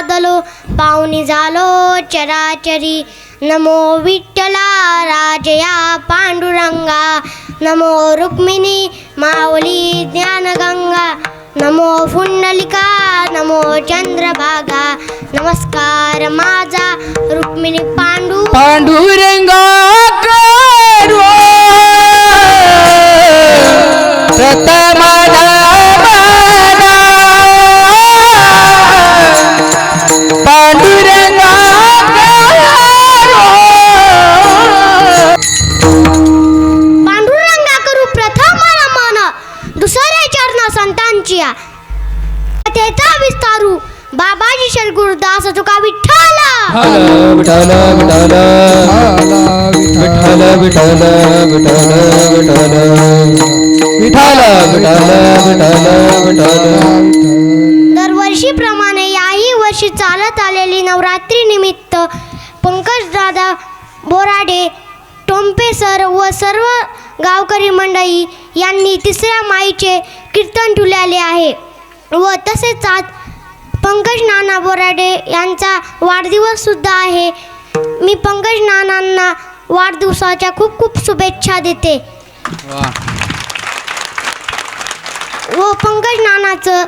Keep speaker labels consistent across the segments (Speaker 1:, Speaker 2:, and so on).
Speaker 1: బాధలో పావునిజాలో చరాచరి. నమో విఠల రాజయ పాండురంగ. నమో
Speaker 2: రుక్మిణి మావలి జ్ఞానగంగ. నమో
Speaker 1: పుండలిక నమో చంద్రభాగ. నమస్కార మాజా రుక్మిణి పాండు. పాండురంగ विस्तारू बाबाजी शरगुरुदास तुका विठ्ठला
Speaker 2: विठाल विठाल विठाल विठाल विठाल विठाल विठाल विठाल विठाल विठाल
Speaker 1: दरवर्षीप्रमाणे याही वर्षी चालत आलेली नवरात्री निमित्त पंकज दादा बोराडे टोंपे सर व सर्व गावकरी मंडळी यांनी तिसऱ्या माईचे कीर्तन ठुलेले आहे व तसेच आज पंकज नाना बोराडे यांचा वाढदिवस सुद्धा आहे. मी पंकज नानांना वाढदिवसाच्या खूप खूप शुभेच्छा देते. व. पंकज नानाचं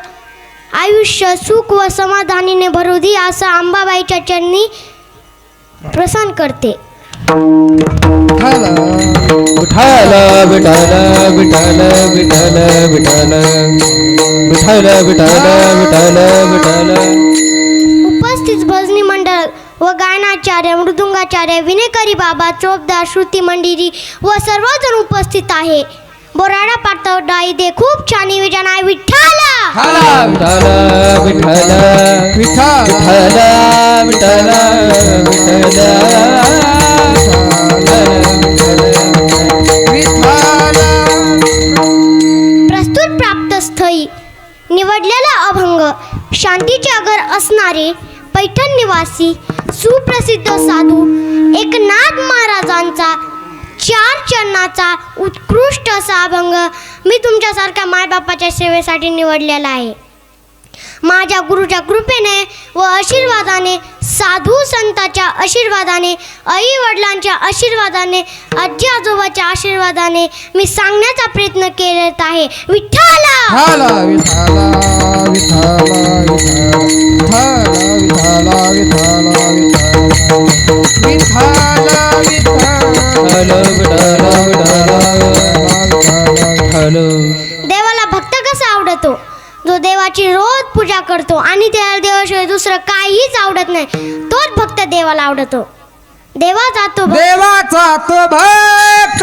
Speaker 1: आयुष्य सुख व समाधानीने भरू दे असं अंबाबाईच्या चरणी प्रसन्न करते.
Speaker 2: विठाल विठाल विठाल विठाल विठाल विठाल विठाल विठाल विठाल
Speaker 1: उपस्थित भजनी मंडळ व गायनाचार्य मृदुंगाचार्य विनेकरी बाबा चोपदार श्रुती मंदिरी व सर्वजण उपस्थित आहे. बोराडा पाटव डाई दे खूप छान निवेदन आहे. विठ्ठला!
Speaker 2: विठाल विठाल विठाल विठाल
Speaker 1: प्रस्तुत प्राप्त स्थळी निवडलेला अभंग शांतीचे अगर असणारे पैठण निवासी सुप्रसिद्ध साधू एकनाथ महाराजांचा चार चरणाचा उत्कृष्ट असा अभंग मी तुमच्यासारख्या मायबापाच्या सेवेसाठी निवडलेला आहे माझ्या गुरुच्या कृपेने व आशीर्वादाने साधू संताच्या आशीर्वादाने आई वडिलांच्या आशीर्वादाने आजी आजोबाच्या आशीर्वादाने मी सांगण्याचा प्रयत्न केलेत आहे विठ्ठला देवाला भक्त कसा आवडतो? जो देवाची रोज पूजा करतो आणि त्याला देवाशिवाय दुसरं काहीच आवडत नाही तोच भक्त देवाला आवडतो. देवा जातो भक्त.
Speaker 3: देवाचा तो भक्त.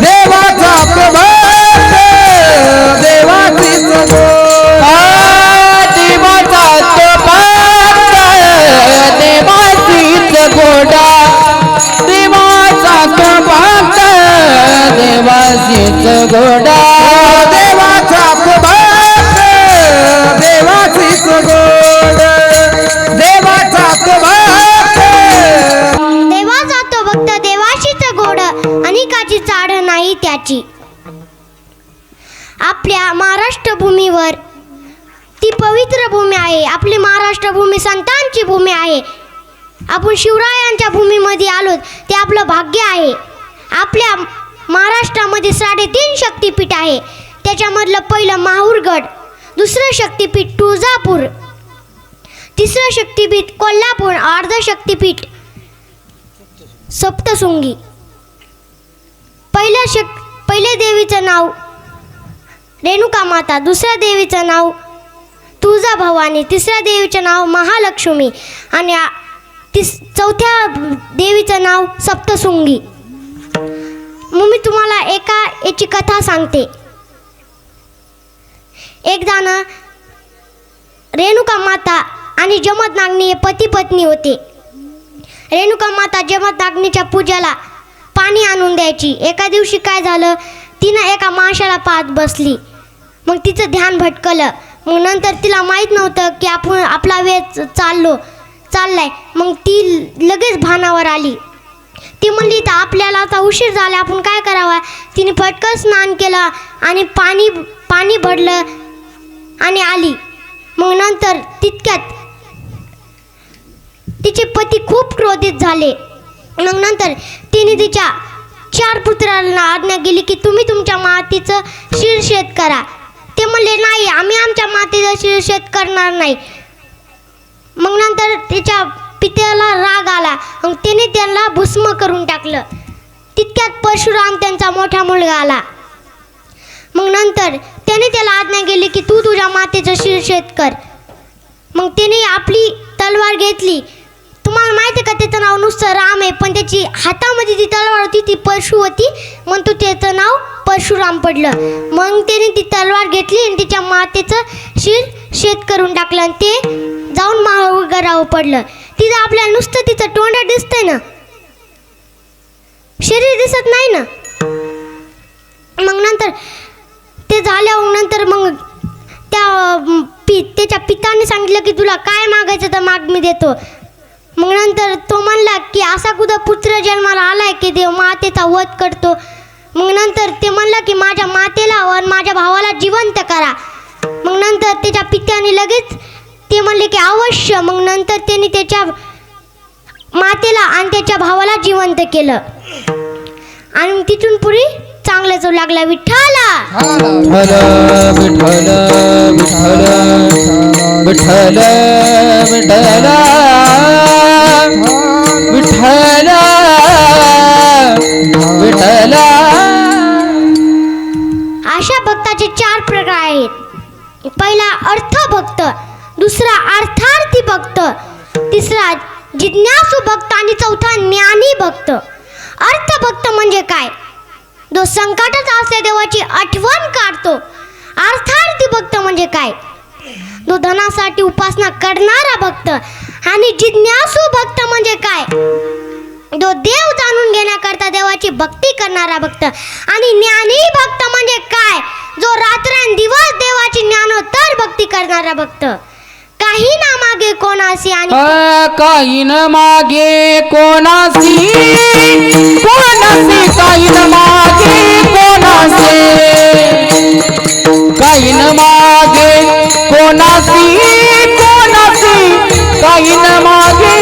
Speaker 3: देवाचा तो भक्त. देवाचीच गोडा
Speaker 2: देवाचा तो भक्त देवाचीच गोड देवाचा तो भक्त
Speaker 1: देवा जातो भक्त देवाशीच गोड अनिकाची चाड नाही त्याची. आपल्या महाराष्ट्र भूमीवर ती पवित्र भूमी आहे. आपली महाराष्ट्र भूमी संतांची भूमी आहे. आपण शिवरायांच्या भूमीमध्ये आलो ते आपलं भाग्य आहे. आपल्या महाराष्ट्रामध्ये साडेतीन शक्तिपीठ आहे. त्याच्यामधलं पहिलं माहूरगड दुसरं शक्तिपीठ तुळजापूर तिसरं शक्तिपीठ कोल्हापूर अर्ध शक्तिपीठ सप्तशृंगी. पहिल्या शक पहिल्या देवीचं नाव रेणुका माता दुसऱ्या देवीचं नाव तुळजा भवानी तिसऱ्या देवीचं नाव महालक्ष्मी आणि तिस चौथ्या देवीचं नाव सप्तशृंगी. मग मी तुम्हाला एका याची कथा सांगते. एकदा ना रेणुका माता आणि जमत नागणी हे पती पत्नी होते. रेणुका माता जमत नागणीच्या पूजाला पाणी आणून द्यायची. एका दिवशी काय झालं तिनं एका माशाला पाहत बसली. मग तिचं ध्यान भटकलं. मग नंतर तिला माहीत नव्हतं की आपण आपला वेळ चाललो चाललाय. मग ती लगेच भानावर आली. ती म्हणली तर आपल्याला आता उशीर झाला आपण काय करावा? तिने फटकन स्नान केलं आणि पाणी पाणी भरलं आणि आली. मग नंतर तितक्यात तिचे पती खूप क्रोधित झाले. मग नंतर तिने तिच्या चार पुत्रांना आज्ञा केली की तुम्ही तुमच्या मातीचं शिरशेत करा. ते म्हणले नाही आम्ही आमच्या मातीचं शिरशेत करणार नाही. मग नंतर तिच्या पित्याला राग आला. मग त्याने त्यांना भस्म करून टाकलं. तितक्यात परशुराम त्यांचा मोठा मुलगा आला. मग नंतर त्याने त्याला आज्ञा केली की तू तुझ्या मातेचं शिरशेत कर. मग त्याने आपली तलवार घेतली. तुम्हाला माहिती आहे का त्याचं नाव नुसतं राम आहे पण त्याची हातामध्ये जी तलवार होती ती परशु होती. मग तो त्याचं नाव परशुराम पडलं. मग त्याने ती तलवार घेतली आणि तिच्या मातेचं शिर शेत करून टाकलं आणि ते जाऊन महागरावर पडलं. तिथं आपल्याला नुसतं तिचं तोंड दिसतंय ना. शरीर दिसत नाही ना. मग नंतर ते झाल्यावर नंतर मग त्या पि त्याच्या पिताने सांगितलं की तुला काय मागायचं तर माग मी देतो. मग नंतर तो म्हणला की असा कुठं पुत्र जन्माला आलाय की देव मातेचा वध करतो. मग नंतर ते म्हणलं की माझ्या मातेला आणि माझ्या भावाला जिवंत करा. मग नंतर त्याच्या पित्याने लगेच ते म्हणले की अवश्य. मग नंतर त्यांनी त्याच्या मातेला आणि त्याच्या भावाला जिवंत केलं. आणि तिथून पुढे चांगलं जाऊ लागला विठ्ठला
Speaker 2: विठ्ठल.
Speaker 1: अशा भक्ताचे चार प्रकार आहेत. पहिला अर्थभक्त. दुसरा अर्थार्थी भक्त. तिसरा जिज्ञासू भक्त आणि चौथा ज्ञानी भक्त. अर्थभक्त म्हणजे काय? जो संकटात असल्या देवाची आठवण काढतो. अर्थार्थी भक्त म्हणजे काय? जो धनासाठी उपासना करणारा भक्त आणि जिज्ञासू भक्त म्हणजे काय? जो देव जाणून घेण्याकरता देवाची भक्ती करणारा भक्त आणि ज्ञानी भक्त म्हणजे काय? जो रात्रंदिवस देवाची ज्ञानोत्तर भक्ती करणारा भक्त. काही ना मागे कोणाशी आणि
Speaker 3: काही न मागे कोणासी कोणासी काही न मागे कोनासी। काही ना मागे कोणासी कोणासी काही न मागे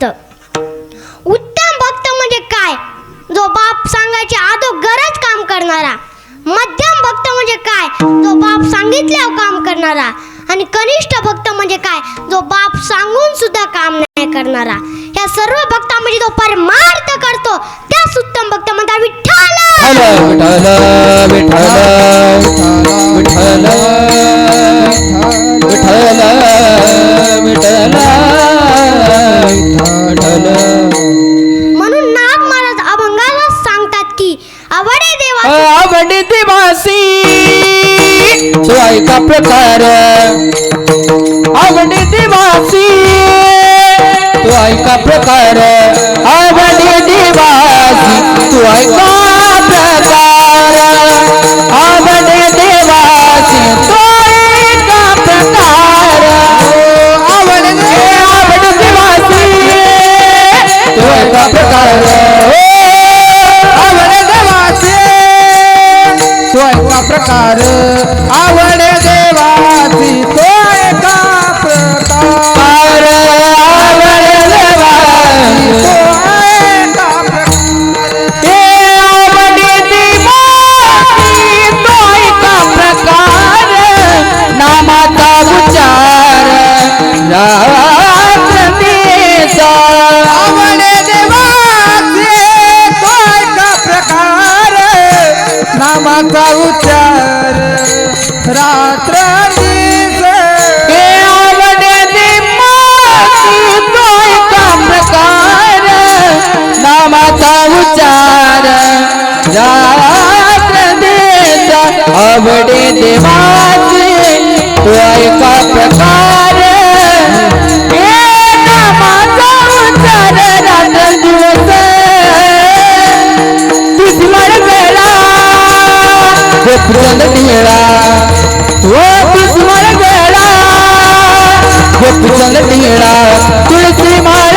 Speaker 1: भक्त. उत्तम भक्त म्हणजे काय? जो बाप सांगायचे अगोदरच काम करणारा. मध्यम भक्त म्हणजे काय? जो बाप सांगितल्यावर काम करणारा. आणि कनिष्ठ भक्त म्हणजे काय? जो बाप सांगून सुद्धा काम नाही करणारा. ह्या सर्व भक्तामध्ये जो परमार्थ करतो त्यास उत्तम भक्त म्हणतात. विठ्ठल
Speaker 2: विठ्ठल तो ऐका प्रकार आवडी दिवासी तो ऐका प्रकार। आवडी दिवासी तू ऐका प्रकार। आवडी दिवासी तो ऐका प्रकार। आवडी आवडी दिवासी तो ऐका प्रकार।
Speaker 3: आवड देवाचे तो एका प्रकार। आवड
Speaker 2: आवडे
Speaker 3: देवाचे तो
Speaker 2: ऐका प्रकार. हे नामाचा उच्चार रात्र दिवस. तुझमर वेळा टिळा ओ हो, माळ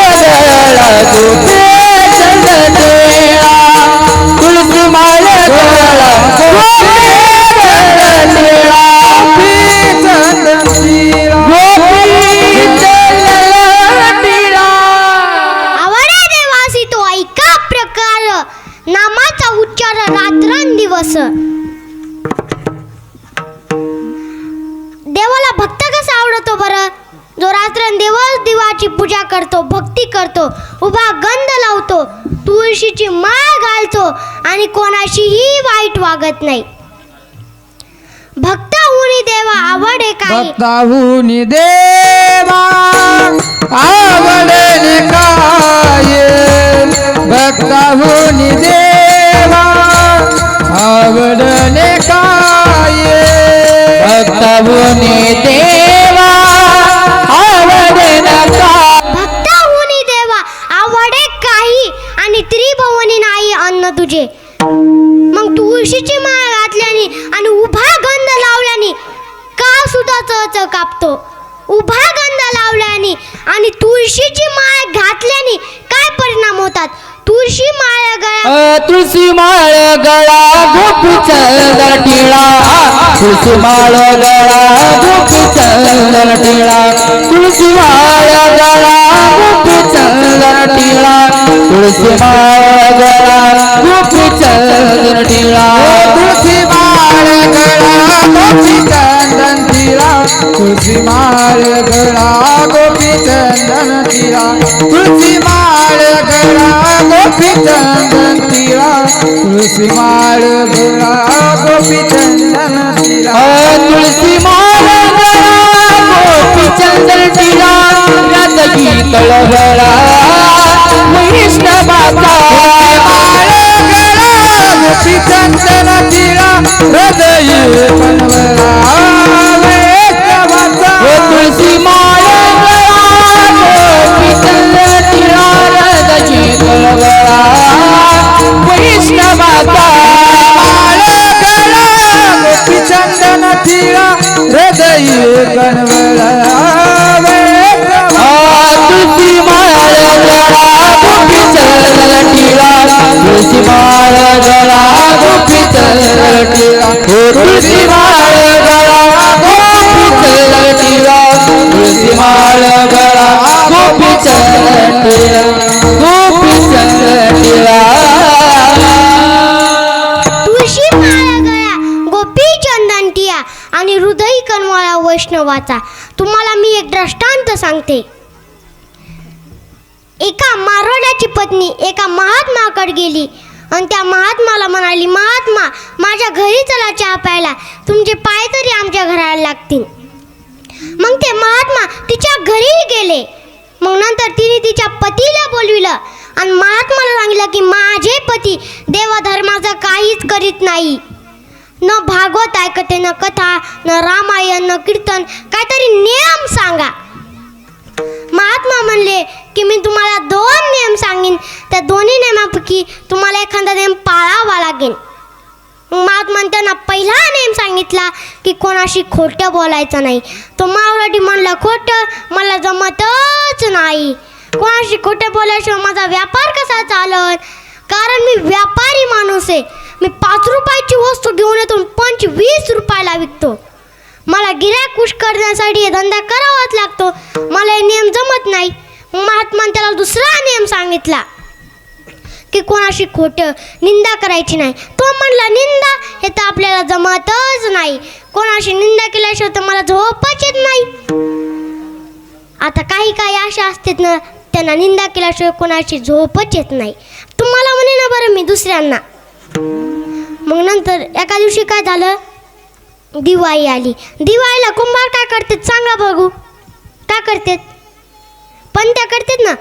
Speaker 1: देवाची पूजा करतो भक्ती करतो उभा गंध लावतो तुळशीची माळ घालतो आणि कोणाशीही वाईट वागत नाही. भक्त हुनी देवा आवडे काही
Speaker 3: भक्ताहुनी देवा आवडले काय भक्ताहुनी देवा आवडले काय
Speaker 2: भक्तभुनी देवा
Speaker 1: चच कापतो. उभा गंध लावल्याने आणि तुळशीची माळ घातल्याने काय परिणाम होतात? तुळशी माळ
Speaker 2: अ, तुळशी माळ गळा गोपी चंदन टिळा. तुळशी माळ गळा गोपी चंदन टिळा. तुळशी माळ गळा गोपी चंदन टिळा. तुळशी माळ गळा गोपी चंदन टिळा.
Speaker 3: तुळशी माळ गळा तुळशी माळ गळा गोपी चंदन तिरा तुळशी माळ गळा गोपी चंदन तिरा तुळशी माळ गळा गोपी चंदन तिरा
Speaker 2: तुळशी माळ गळा गोपी चंदन टिळा रात गीतळ गळा वैष्णवाचा
Speaker 3: गोपी चंदन तिरा हृदय कणवला
Speaker 2: गोपी चंदन
Speaker 3: तिरा हृदय
Speaker 2: तुळशी माळ चंदन टिळा गोपी चंदन टिळा
Speaker 1: बाहेर गेली. आणि त्या महात्माला म्हणाली महात्मा माझ्या घरी चला चहा प्यायला. तुमचे पाय तरी आमच्या घराला लागतील. मग ते महात्मा तिच्या घरी गेले. मग नंतर नंतर तिने तिच्या पतीला बोलविलं. आणि महात्माला सांगितलं की माझे पती देवधर्माचं काहीच करीत नाही. न भागवत ऐकते न कथा न रामायण न कीर्तन काहीतरी नियम सांगा. महात्मा म्हणले की मी तुम्हाला दोन नियम सांगेन. त्या दोन्ही नियमापैकी तुम्हाला एखादा नियम पाळावा लागेल. मात म्हणताना त्यांना पहिला नेम सांगितला की कोणाशी खोटं बोलायचं नाही. तो मावराटी म्हणला खोटं मला जमतच नाही. कोणाशी खोटं बोलायशिवाय माझा व्यापार कसा चालत कारण मी व्यापारी माणूस आहे. मी पाच रुपयाची वस्तू घेऊन येतो पंच पंचवीस रुपयाला विकतो. मला गिऱ्हाईक खुश करण्यासाठी हे धंदा करावाच लागतो. मला हे नियम जमत नाही. मग महात्माने त्याला दुसरा नियम सांगितला की कोणाशी खोटं निंदा करायची नाही. तो म्हणला निंदा हे तर आपल्याला जमतच नाही. कोणाशी निंदा केल्याशिवाय तर मला झोपच येत नाही. आता काही काही अशा असतात ना त्यांना निंदा केल्याशिवाय कोणाची झोपच येत नाही. तुम्हाला म्हणे ना बरं मी दुसऱ्यांना. मग नंतर एका दिवशी काय झालं? दिवाळी आली. दिवाळीला कुंभार काय करतात? सांगा बघू. काय करतात? पण त्या करतात ना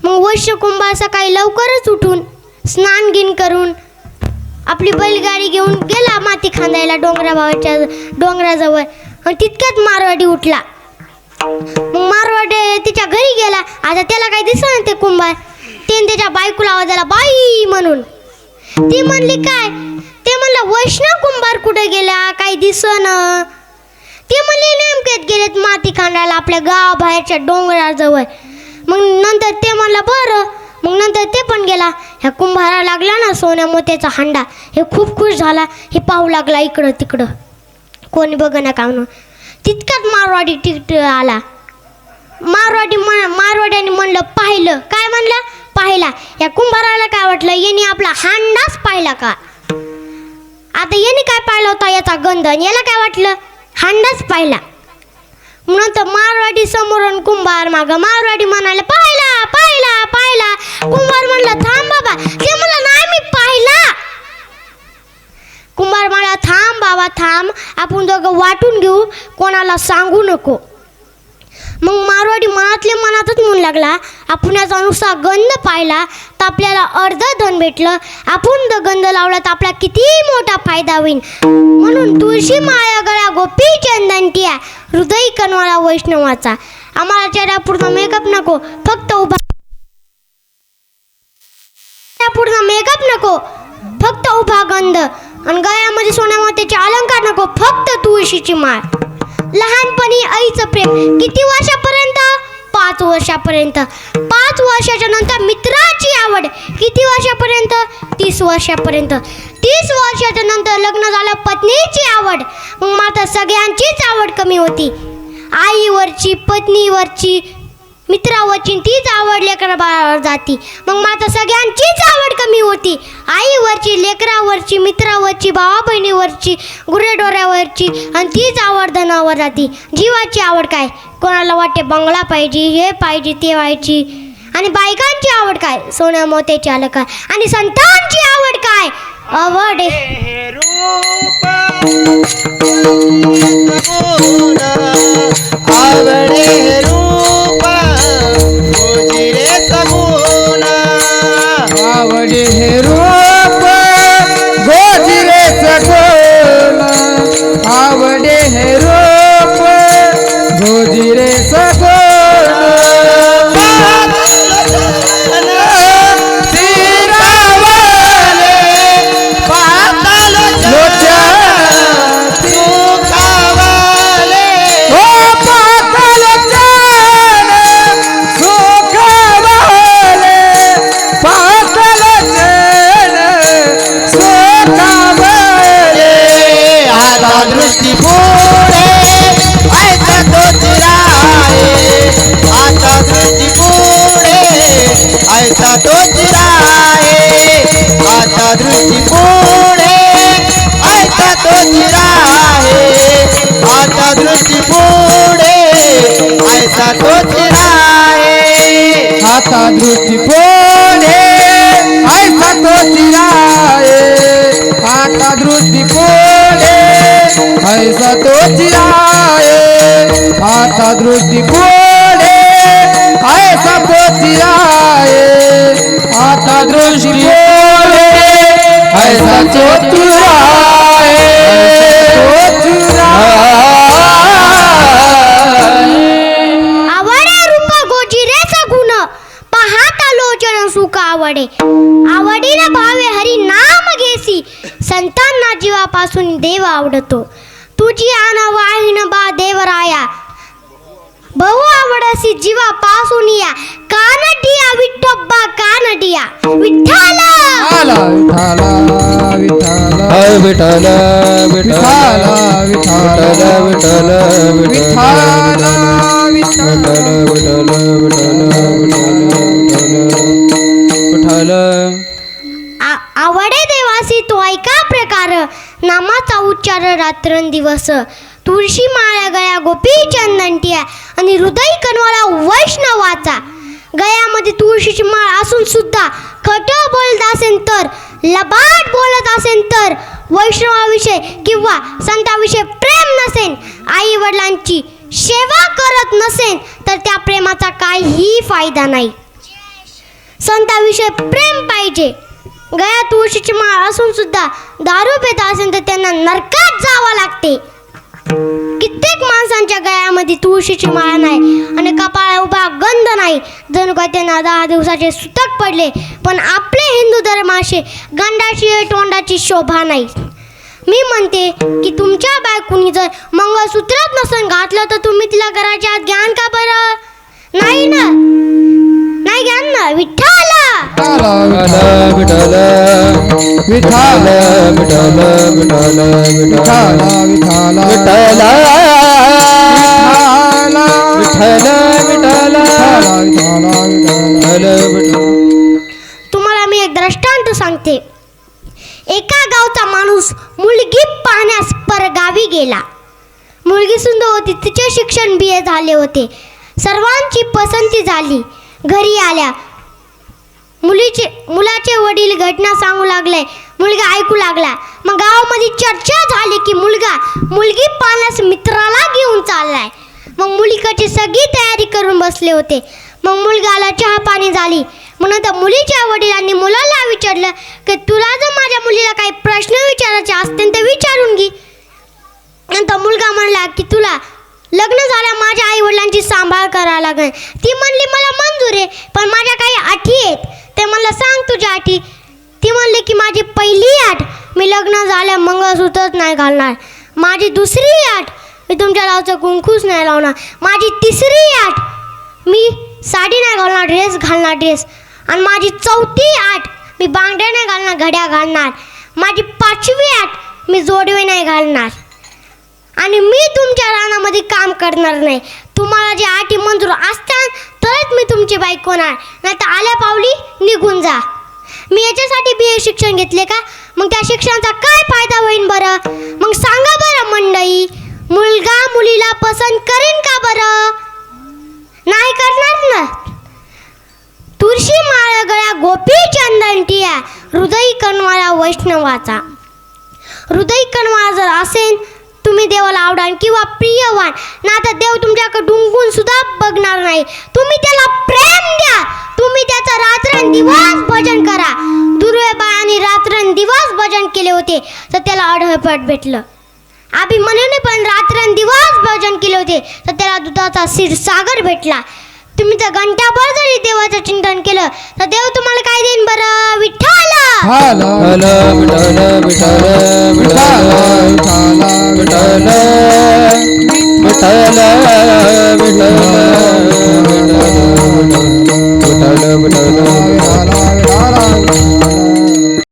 Speaker 1: मग वैश्य कुंभार सकाळी लवकरच उठून स्नान गिन करून आपली बैलगाडी घेऊन गेला माती खांदायला डोंगराबाबाच्या डोंगराजवळ. आणि तितक्यात मारवाडी उठला. मग मारवाडी तिच्या घरी गेला. आता त्याला काही दिसत ते कुंभार त्याने त्याच्या बायकोला आवाजाला बाई म्हणून. ती म्हणली काय? ते म्हणलं वैष्णव कुंभार कुठे गेला? काही दिसन ते म्हणले नेमकेत गेलेत माती खांडायला आपल्या गावाबाहेरच्या डोंगराजवळ. मग नंतर ते म्हणलं बरं. मग नंतर ते पण गेला. ह्या कुंभारा लागला ना सोन्या मोत्याचा हांडा. हे खूप खुश झाला. हे पाहू लागला इकडं तिकडं. कोणी बघ ना कावनं तितक्यात मारवाडी तिकट आला. मारवाडी म्हण मारवाड्याने म्हणलं पाहिलं. काय म्हणलं? पाहिला. या कुंभाराला काय वाटलं? यांनी आपला हांडाच पाहिला का? आता यांनी काय पाहिलं होता याचा गंध? आणि याला काय वाटलं? हांडाच पाहिला. म्हणून तर मारवाडी समोरून कुंभार माग. मारवाडी म्हणाले पाहिला पाहिला पाहिला. कुंभार म्हणलं थांब बाबा ते म्हणलं नाही मी पाहिला. कुंभार म्हणला थांब बाबा थांब आपण दोघं वाटून घेऊ कोणाला सांगू नको. मग मारवाडी मनातले लागला. आपण याचा नुसता गंध पाहिला तर आपल्याला अर्ध धन भेटलं. आपण द गंध लावला तर आपला किती मोठा फायदा होईल. म्हणून तुळशी माया गळा गोपी चंदन आहे. हृदय कनवाला वैष्णवाचा. आम्हाला चेहरा पूर्ण मेकअप नको. फक्त उभा पूर्ण मेकअप नको. फक्त उभा गंध. आणि गळ्यामध्ये सोन्या मोत्याचे अलंकार नको. फक्त तुळशीची माळ. लहानपणी आईचं प्रेम. किती वर्षापर्यंत? पाच वर्षापर्यंत. पाच वर्षाच्या नंतर मित्राची आवड. किती वर्षापर्यंत? तीस वर्षापर्यंत. तीस वर्षाच्या नंतर लग्न झालं पत्नीची आवड. मग मात्र सगळ्यांचीच आवड कमी होती. आईवरची पत्नीवरची मित्रावरची तीच आवड लेकरा जाती. मग मात्र सगळ्यांचीच आवड कमी होती. आईवरची लेकरावरची मित्रावरची भावा बहिणीवरची गुरेढोऱ्यावरची आणि तीच आवड धनावर जाती. जीवाची आवड काय? कोणाला वाटते बंगला पाहिजे हे पाहिजे ते पाहिजे. आणि बायकांची आवड काय? सोन्या मोत्याची आलं काय? आणि संतांची आवड काय? आवड
Speaker 4: रूप
Speaker 3: आवडे हे रूप
Speaker 4: तुझी बोले ऐसा तो चिराए आता
Speaker 3: धृती बोले ऐसा तो चिराए आता धृती बोले ऐसा तो चिराए आता दृष्टि बोले ऐसा तो
Speaker 2: चिराए
Speaker 1: आवडे आवडीला भावे हरी नाम घेसी संतांना जीवापासून देव आवडतो तुझी आना वाहिन बा देवराया बहु आवडसी जीवा पासून या कानडिया विठ्ठोबा कानडिया विठ्ठल
Speaker 3: आला विठाला विठाला
Speaker 2: हय विठ्ठल विठ्ठल
Speaker 3: विठाला
Speaker 2: विठ्ठल
Speaker 3: विठाला
Speaker 2: विठ्ठल
Speaker 3: विठाला
Speaker 1: रात्रंदिवस. तुळशी माळ्या गळ्या गोपी चंदनटिया आणि हृदय कनवाला वैष्णवाचा गळ्यामध्ये तुळशीची माळ असून सुद्धा खट बोलत असेल तर लबाट बोलत असेल तर वैष्णवाविषयी किंवा संताविषयी प्रेम नसेल आई वडिलांची सेवा करत नसेल तर त्या प्रेमाचा काहीही फायदा नाही. संताविषयी प्रेम पाहिजे. गया तुळशीची माळ असून सुद्धा दारू पेत असेल तर त्यांना नरकात जावं लागते. कित्येक माणसांच्या गळ्यामध्ये तुळशीची माळ नाही आणि कपाळा उभा गंध नाही. जणू काय त्यांना दहा दिवसाचे सुतक पडले पण आपले हिंदू धर्माशी गंडाची तोंडाची शोभा नाही. मी म्हणते की तुमच्या बायकोनी जर मंगळसूत्रच नसून घातलं तर तुम्ही तिला घराच्या आत घ्यान का बरं? नाही ना? नाही घ्यान ना विठ्ठल
Speaker 3: विठाला
Speaker 2: विठ्ठल
Speaker 3: विठाला
Speaker 2: विठ्ठल विठ्ठल विठ्ठल
Speaker 3: विठाला विठाला
Speaker 2: विठ्ठल
Speaker 3: विठाला विठाला विठाला विठाला
Speaker 1: तुम्हाला मी एक दृष्टांत सांगते एका गावचा माणूस मुलगी पाहण्यास परगावी गेला मुलगी सुंदर होती तिचे शिक्षण बी ए झाले होते सर्वांची पसंती झाली घरी आल्या. मुलीचे मुलाचे वडील घटना सांगू लागले. मुलगा ऐकू लागला. मग गावामध्ये चर्चा झाली की मुलगा मुलगी पाहण्यास मित्राला घेऊन चाललाय. मग मुलीकडची सगळी तयारी करून बसले होते. मग मुलगाला चहा पाणी झाली. म्हणून तर मुलीच्या वडिलांनी मुलाला विचारलं की तुला जर माझ्या मुलीला काही प्रश्न विचारायचे असतील तर विचारून घे. नंतर मुलगा म्हणला की तुला लग्न झालं माझ्या आई वडिलांची सांभाळ करावं लागेल. ती म्हणली मला मंजूर आहे पण माझ्या काही अटी आहेत. ते मला सांग तुझ्या अटी. ती म्हणली की माझी पहिली आठ मी लग्न झाल्या मंगळसूत्रच नाही घालणार. माझी दुसरी आठ मी तुमच्या लावचं कुंकूच नाही लावणार. माझी तिसरी आठ मी साडी नाही घालणार ड्रेस घालणार ड्रेस. आणि माझी चौथी आठ मी बांगड्या नाही घालणार घड्या घालणार. माझी पाचवी आठ मी जोडवे नाही घालणार. आणि मी तुमच्या रानामध्ये काम करणार नाही. तुम्हाला जे आटी मंजूर असतात तरच मी तुमची बाईक होणार. नाही तर आल्या पावली निघून जा. मी याच्यासाठी बी ए शिक्षण घेतले का? मग त्या शिक्षणाचा काय फायदा होईल बरं? मग सांगा बरं मंडई मुलगा मुलीला पसंत करेन का बरं? नाही करणार ना? तुळशी माळ गळ्या गोपी चंदन टिया हृदय कणवाला वैष्णवाचा. हृदय कणवाला जर असेल तुम्ही देवाला आवडाल किंवा प्रियवान ना तर देव तुमच्याकडे डुंगून सुद्धा बघणार नाही. तुम्ही त्याला प्रेम द्या. तुम्ही त्याचं रात्रंदिवस भजन करा. दुर्वेबाळाने रात्रंदिवस भजन केले होते तर त्याला आढळपट भेटलं. अभिमन्यूने पण रात्रंदिवस भजन केले होते तर त्याला दुधाचा क्षीरसागर भेटला. तुम्ही जर घंटाभर जरी देवाचं चिंतन केलं तर देव तुम्हाला काय देईन बर
Speaker 2: विठ्ठल